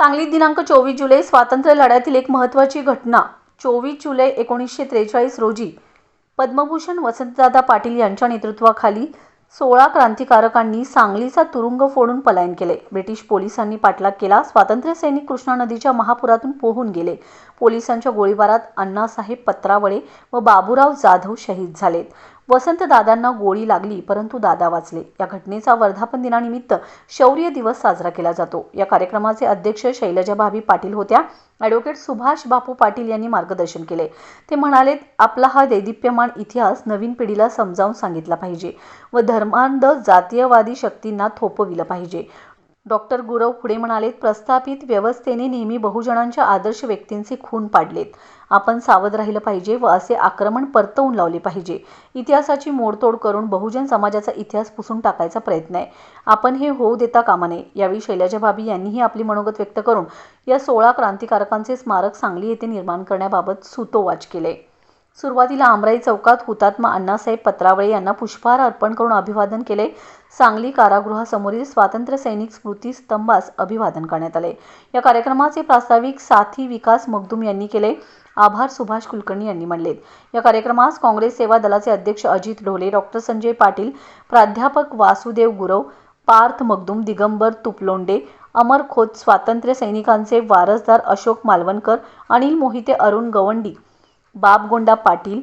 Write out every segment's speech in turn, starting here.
सांगलीत दिनांक चोवीस जुलै स्वातंत्र्य लढ्यातील एक महत्त्वाची घटना. चोवीस जुलै एकोणीसशे त्रेचाळीस रोजी पद्मभूषण वसंतदादा पाटील यांच्या नेतृत्वाखाली सोळा क्रांतिकारकांनी सांगलीचा तुरुंग फोडून पलायन केले. ब्रिटिश पोलिसांनी पाठलाग केला. स्वातंत्र्य सैनिक कृष्णा नदीच्या महापुरातून पोहून गेले. पोलिसांच्या गोळीबारात अण्णासाहेब पत्रावळे व बाबूराव जाधव शहीद झालेत. वसंतदादांना गोळी लागली परंतु दादा वाचले. या घटनेचा वर्धापन दिनानिमित्त शौर्य दिवस साजरा केला जातो. या कार्यक्रमाचे अध्यक्ष शैलजा भाभी पाटील होत्या. ॲडव्होकेट सुभाष बापू पाटील यांनी मार्गदर्शन केले. ते म्हणालेत आपला हा दैदिप्यमान इतिहास नवीन पिढीला समजावून सांगितला पाहिजे व धर्मांध जातीयवादी शक्तींना थोपविलं पाहिजे. डॉक्टर गुरव पुढे म्हणालेत प्रस्थापित व्यवस्थेने नेहमी बहुजनांच्या आदर्श व्यक्तींचे खून पाडलेत. आपण सावध राहिलं पाहिजे व असे आक्रमण परतवून लावले पाहिजे. इतिहासाची मोडतोड करून बहुजन समाजाचा इतिहास पुसून टाकायचा प्रयत्न आहे. आपण हे होऊ देता कामा नये. यावेळी शैलजा भाभी यांनीही आपली मनोगत व्यक्त करून या सोळा क्रांतिकारकांचे स्मारक सांगली येथे निर्माण करण्याबाबत सुतोवाच केले. सुरुवातीला आमराई चौकात हुतात्मा अण्णासाहेब पत्रावळे यांना पुष्पहार अर्पण करून अभिवादन केले. सांगली कारागृहासमोरील स्वातंत्र्य सैनिक स्मृती स्तंभास अभिवादन करण्यात आले. या कार्यक्रमाचे प्रास्ताविक साथी विकास मगदूम यांनी केले. आभार सुभाष कुलकर्णी यांनी मानलेत या कार्यक्रमास काँग्रेस सेवा दलाचे अध्यक्ष अजित ढोले डॉक्टर संजय पाटील प्राध्यापक वासुदेव गुरव पार्थ मगदूम दिगंबर तुपलोंडे अमर खोत स्वातंत्र्य सैनिकांचे वारसदार अशोक मालवणकर अनिल मोहिते अरुण गवंडी बापगोंडा पाटील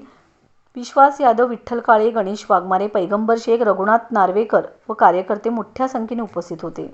विश्वास यादव विठ्ठल काळे गणेश वाघमारे पैगंबर शेख रघुनाथ नार्वेकर व कार्यकर्ते मोठ्या संख्येने उपस्थित होते.